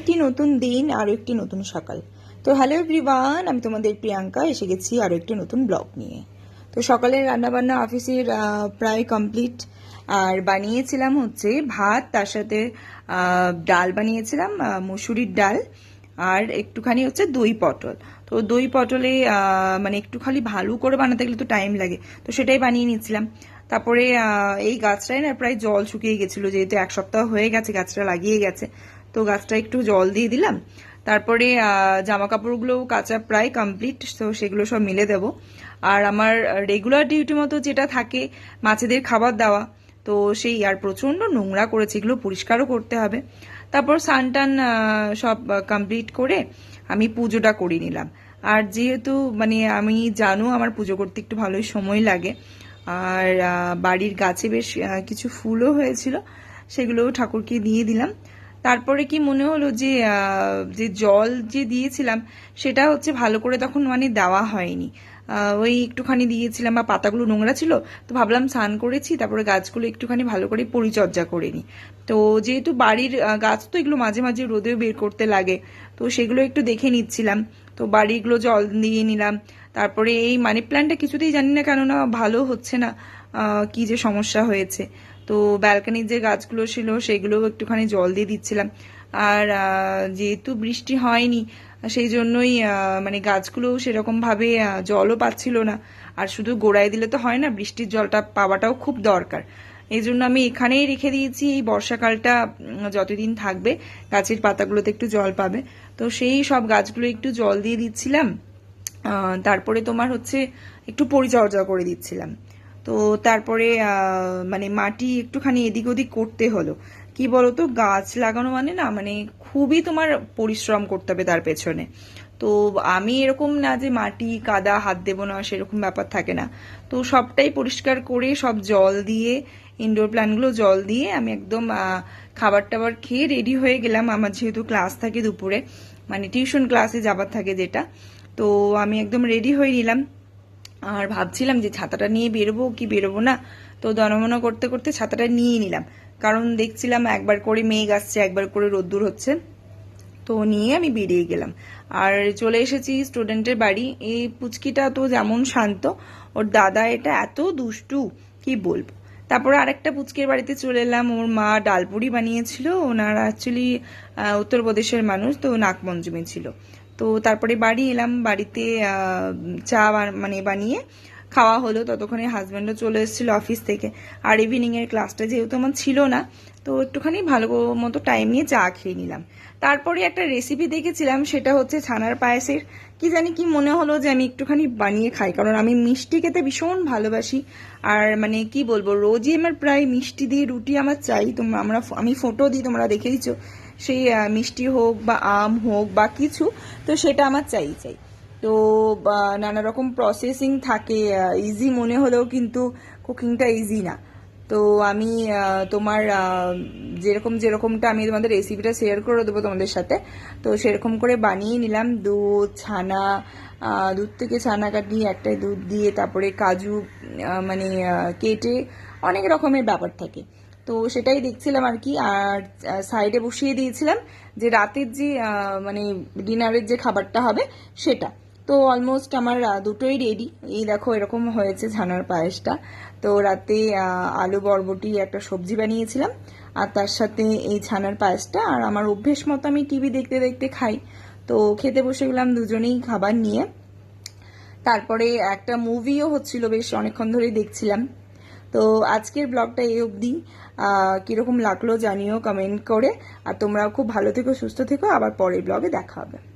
একটি নতুন দিন আরও একটি নতুন সকাল। তো হ্যালো এভরিওয়ান আমি তোমাদের প্রিয়াঙ্কা, এসে গেছি আরও একটি নতুন ব্লগ নিয়ে। তো সকালের রান্নাবান্না অফিসের প্রায় কমপ্লিট আর বানিয়েছিলাম হচ্ছে ভাত, তার সাথে ডাল বানিয়েছিলাম মুসুরির ডাল, আর একটুখানি হচ্ছে দই পটল। তো দই পটলে মানে একটু খালি ভালো করে বানাতে গেলে তো টাইম লাগে। তো সেটাই বানিয়ে নিচ্ছিলাম তারপরে এই গাছটায় না প্রায় জল শুকিয়ে গেছিল, যেহেতু এক সপ্তাহ হয়ে গেছে, গাছটা লাগিয়ে গেছে। তো গাছটা একটু জল দিয়ে দিলাম। তারপরে জামা কাপড়গুলো কাঁচা প্রায় কমপ্লিট তো সেগুলো সব মিলে দেব। আর আমার রেগুলার ডিউটি মতো যেটা থাকে, মাছেদের খাবার দেওয়া, তো সেই আর প্রচণ্ড নোংরা করেছে, এগুলো পরিষ্কারও করতে হবে। তারপর সানটান সব কমপ্লিট করে আমি পুজোটা করে নিলাম। আর যেহেতু মানে আমি জানো আমার পুজো করতে একটু ভালোই সময় লাগে, আর বাড়ির গাছে বেশ কিছু ফুলও হয়েছিল, সেগুলোও ঠাকুরকে দিয়ে দিলাম। তারপরে কি মনে হলো যে যে জল যে দিয়েছিলাম, সেটা হচ্ছে ভালো করে তখন মানে দেওয়া হয়নি। ওই একটুখানি দিয়েছিলাম বা পাতাগুলো নোংরা ছিল, তো ভাবলাম স্নান করেছি, তারপরে গাছগুলো একটুখানি ভালো করে পরিচর্যা করে নিই। তো যেহেতু বাড়ির গাছ তো এগুলো মাঝে মাঝে রোদেও বের করতে লাগে, তো সেগুলো একটু দেখে নিচ্ছিলাম। তো বাড়িগুলো জল দিয়ে নিলাম, তারপরে এই মানি প্ল্যান্টটা কিছুতেই জানি না কেননা ভালো হচ্ছে না কি যে সমস্যা হয়েছে। তো ব্যালকানির যে গাছগুলো ছিল, সেগুলোও একটুখানি জল দিয়ে দিচ্ছিলাম। আর যেহেতু বৃষ্টি হয়নি, সেই জন্যই মানে গাছগুলো সেরকম ভাবে জলও পাচ্ছিল না। আর শুধু গোড়ায় দিলে তো হয় না, বৃষ্টির জলটা পাওয়াটাও খুব দরকার। এই জন্য আমি এখানেই রেখে দিয়েছি, এই বর্ষাকালটা যতদিন থাকবে, গাছের পাতাগুলোতে একটু জল পাবে। তো সেই সব গাছগুলো একটু জল দিয়ে দিচ্ছিলাম। তারপরে তোমার হচ্ছে, একটু পরিচর্যা করে দিচ্ছিলাম। তো তারপরে মানে মাটি একটুখানি এদিক ওদিক করতে হলো। কি বলতো, গাছ লাগানো মানে না মানে খুবই তোমার পরিশ্রম করতে হবে তার পেছনে। তো আমি এরকম না যে মাটি কাদা হাত দেবো না, সেরকম ব্যাপার থাকে না। তো সবটাই পরিষ্কার করে সব জল দিয়ে ইনডোর প্ল্যান্টগুলো জল দিয়ে আমি একদম খাবার টাবার খেয়ে রেডি হয়ে গেলাম। আমার যেহেতু ক্লাস থাকে দুপুরে মানে টিউশন ক্লাসে যাবার থাকে যেটা, তো আমি একদম রেডি হয়ে নিলাম। আর ভাবছিলাম যে ছাতাটা নিয়ে বেরোবো কি বেরোবো না। তো দনমনা করতে করতে ছাতাটা নিয়ে নিলাম। কারণ দেখছিলাম একবার করে মেঘ আসছে, একবার করে রোদ্দুর হচ্ছে। তো নিয়ে আমি বেরিয়ে গেলাম। আর চলে এসেছি স্টুডেন্টের বাড়ি। এই পুচকিটা তো যেমন শান্ত, ওর দাদা এটা এত দুষ্টু, কি বলব? তারপরে আরেকটা পুচকের বাড়িতে চলে এলাম। ওর মা ডালপুরি বানিয়েছিল, ওনারা অ্যাকচুয়ালি উত্তরপ্রদেশের মানুষ, তো নাগপঞ্চমী ছিল। তো তারপরে বাড়ি এলাম, বাড়িতে চা মানে বানিয়ে খাওয়া হলো। ততক্ষণে হাজব্যান্ডও চলে এসেছিল অফিস থেকে। আর ইভিনিং এর ক্লাসটা যেহেতু আমার ছিল না, তো একটুখানি ভালো মতো টাইম নিয়ে চা খেয়ে নিলাম। তারপরে একটা রেসিপি দেখেছিলাম, সেটা হচ্ছে ছানার পায়েসের। কি জানি কি মনে হলো যে আমি একটুখানি বানিয়ে খাই, কারণ আমি মিষ্টি খেতে ভীষণ ভালোবাসি। আর মানে কি বলব, রোজই আমার প্রায় মিষ্টি দিয়ে রুটি আমার চাই। তোমরা আমরা আমি ফটো দিই, তোমরা দেখেইছো সেই মিষ্টি হোক বা আম হোক বা কিছু, তো সেটা আমার চাই চাই। তো নানা রকম প্রসেসিং থাকে ইজি মনে হলেও কিন্তু কুকিংটা ইজি না। তো আমি তোমার যেরকম যেরকমটা আমি তোমাদের রেসিপিটা শেয়ার করে দেবো তোমাদের সাথে, তো সেরকম করে বানিয়ে নিলাম দুধ, ছানা দুধ থেকে ছানা কাটিয়ে একটাই দুধ দিয়ে তারপরে কাজু মানে কেটে অনেক রকমের ব্যাপার থাকে। তো সেটাই দেখছিলাম আর কি, আর সাইডে বসিয়ে দিয়েছিলাম যে রাতের যে মানে ডিনারের যে খাবারটা হবে সেটা। তো অলমোস্ট আমার দুটোই রেডি এই দেখো এরকম হয়েছে ছানার পায়েসটা। তো রাতে আলু বরবটি একটা সবজি বানিয়েছিলাম। আর তার সাথে এই ছানার পায়েসটা। আর আমার অভ্যেস মতো আমি টিভি দেখতে দেখতে খাই। তো খেতে বসে গেলাম দুজনেই খাবার নিয়ে। তারপরে একটা মুভিও হচ্ছিল বেশ, অনেকক্ষণ ধরেই দেখছিলাম। তো আজকের ব্লগটা এই অবধি। কীরকম লাগল জানিও কমেন্ট করে। আর তোমরাও খুব ভালো থেকো, সুস্থ থেকো। আবার পরের ব্লগে দেখা হবে।